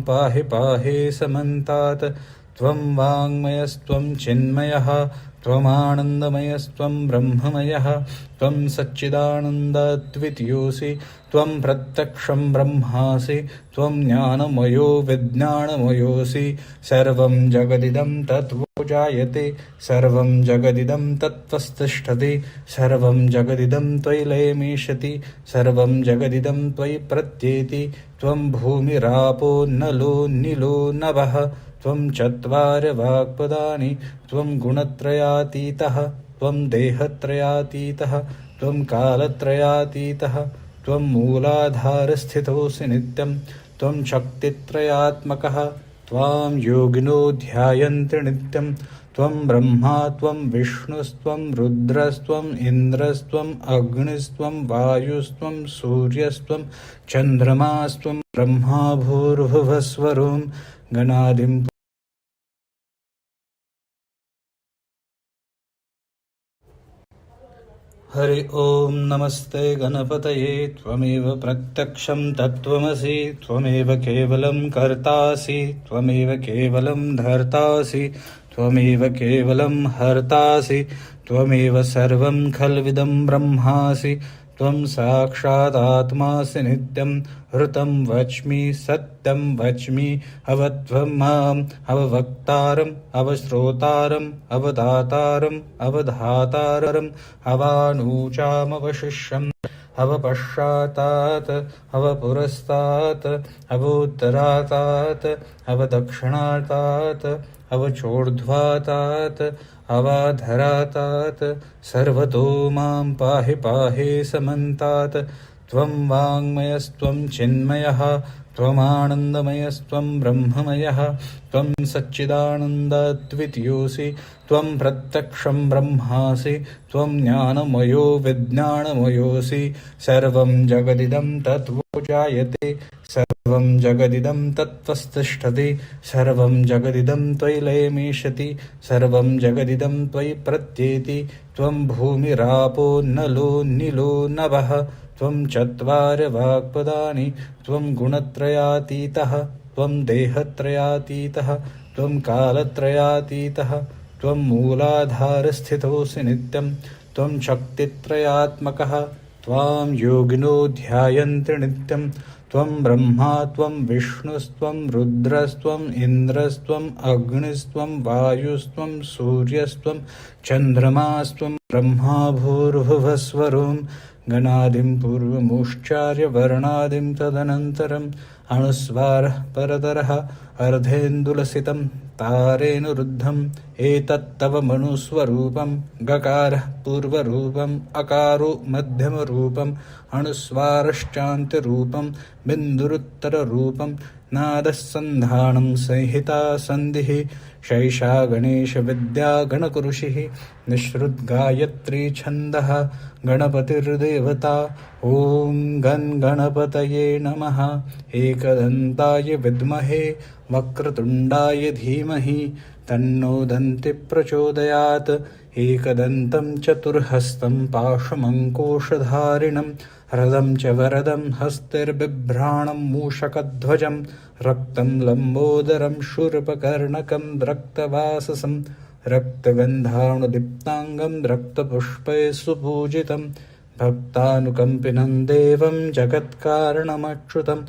पाहि पाहि समन्तात्। त्वं वाङ्मयस्त्वं चिन्मयः त्वमानन्दमयस्त्वं ब्रह्ममयः, त्वं सच्चिदानन्दद्वितीयोऽसि, त्वं प्रत्यक्षं ब्रह्मासि, त्वं ज्ञानमयो विज्ञानमयोऽसि, सर्वं जगदिदं तत्त्वो जायते सर्वं जगदिदं तत्त्वस्तिष्ठति सर्वं जगदिदं त्वयि लयमीशति सर्वं जगदिदं त्वयि प्रत्येति, त्वं भूमिरापो नलो निलो नभः त्वं चत्वार वाक्पदानि त्वं गुणत्रयातीतः, त्वं देहत्रयातीतः, त्वं कालत्रयातीतः, त्वं मूलाधारस्थितोऽसि नित्यं, त्वं शक्तित्रयात्मकः त्वां योगिनो ध्यायन्ति नित्यं त्वं ब्रह्मा त्वं विष्णुस्त्वं रुद्रस्त्वम् इन्द्रस्त्वम् अग्निस्त्वं वायुस्त्वं सूर्यस्त्वं चन्द्रमास्त्वं ब्रह्मा भूर्भुवस्वरूं गणादिं हरि ओं नमस्ते गणपतये, त्वमेव प्रत्यक्षं तत्त्वमसि, त्वमेव केवलं कर्तासि, त्वमेव केवलं धर्तासि, त्वमेव केवलं हर्तासि, त्वमेव सर्वं खल्विदं ब्रह्मासि त्वं साक्षादात्मासि नित्यं हृतं वच्मि, सत्यं वच्मि अवत्वं माम् अववक्तारम् अवश्रोतारम् अवदातारम् अवधातारम् अवानूचामवशिष्यम् अवपश्चातात् अवपुरस्तात् अवोत्तरातात् अवदक्षिणातात् अवचोर्ध्वातात्, अवाधरातात्, सर्वतो माँ पाहि पाहि समन्तात्। त्वं वाङ्मयस्त्वं चिन्मयः त्वमानन्दमयस्त्वं ब्रह्ममयः, त्वं सच्चिदानन्दद्वितीयोऽसि, त्वं प्रत्यक्षं ब्रह्मासि, त्वं ज्ञानमयो विज्ञानमयोऽसि, सर्वं जगदिदं तत्त्वो जायते सर्वं जगदिदं तत्त्वस्तिष्ठति, सर्वं जगदिदं त्वयि लयमीशति, सर्वं जगदिदं त्वयि प्रत्येति, त्वं भूमिरापो नलो निलो नभः, त्वं चत्वार वाक्पदानि त्वं गुणत्रयातीतः, त्वं देहत्रयातीतः, त्वं कालत्रयातीतः, त्वं मूलाधारस्थितोऽसि नित्यं, त्वं शक्तित्रयात्मकः त्वां योगिनो ध्यायन्ति नित्यं त्वं ब्रह्मा त्वं विष्णुस्त्वं रुद्रस्त्वम् इन्द्रस्त्वम् अग्निस्त्वं वायुस्त्वं सूर्यस्त्वं चन्द्रमास्त्वं ब्रह्मा भूर्भुवस्वरूं गणादिं पूर्वमुच्चार्य वर्णादिं तदनन्तरम् अनुस्वारः परतरः अर्धेन्दुलसितं तारेऽनुरुद्धम् एतत्तव मनुस्वरूपं गकारः पूर्वरूपम् अकारो मध्यमरूपम् अनुस्वारश्चान्त्यरूपं बिन्दुरुत्तररूपं नादः संहिता सन्धिः शैषा गणेशविद्या गणकुरुषिः निःसृद्गायत्री छन्दः गणपतिर्देवता ॐ गन् गणपतये नमः एकदन्ताय विद्महे वक्रतुण्डाय धीमहि तन्नो दन्ति प्रचोदयात् एकदन्तं चतुर्हस्तं पाशमङ्कोषधारिणं ह्रदं च वरदं हस्तिर्बिभ्राणं मूषकध्वजं रक्तं लम्बोदरं शूर्पकर्णकं रक्तवाससं रक्तगन्धाणुदीप्ताङ्गं रक्तपुष्पैः सुपूजितं भक्तानुकम्पिनं देवं जगत्कारणमच्युतम्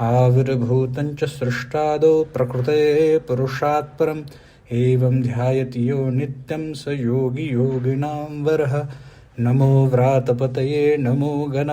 आविर्भूतं सृष्टाद सृष्टादौ पुरुषात्म एवं ध्यायति यो नित्यं स योगी योगिनां वरः। नमो व्रातपतये नमो गण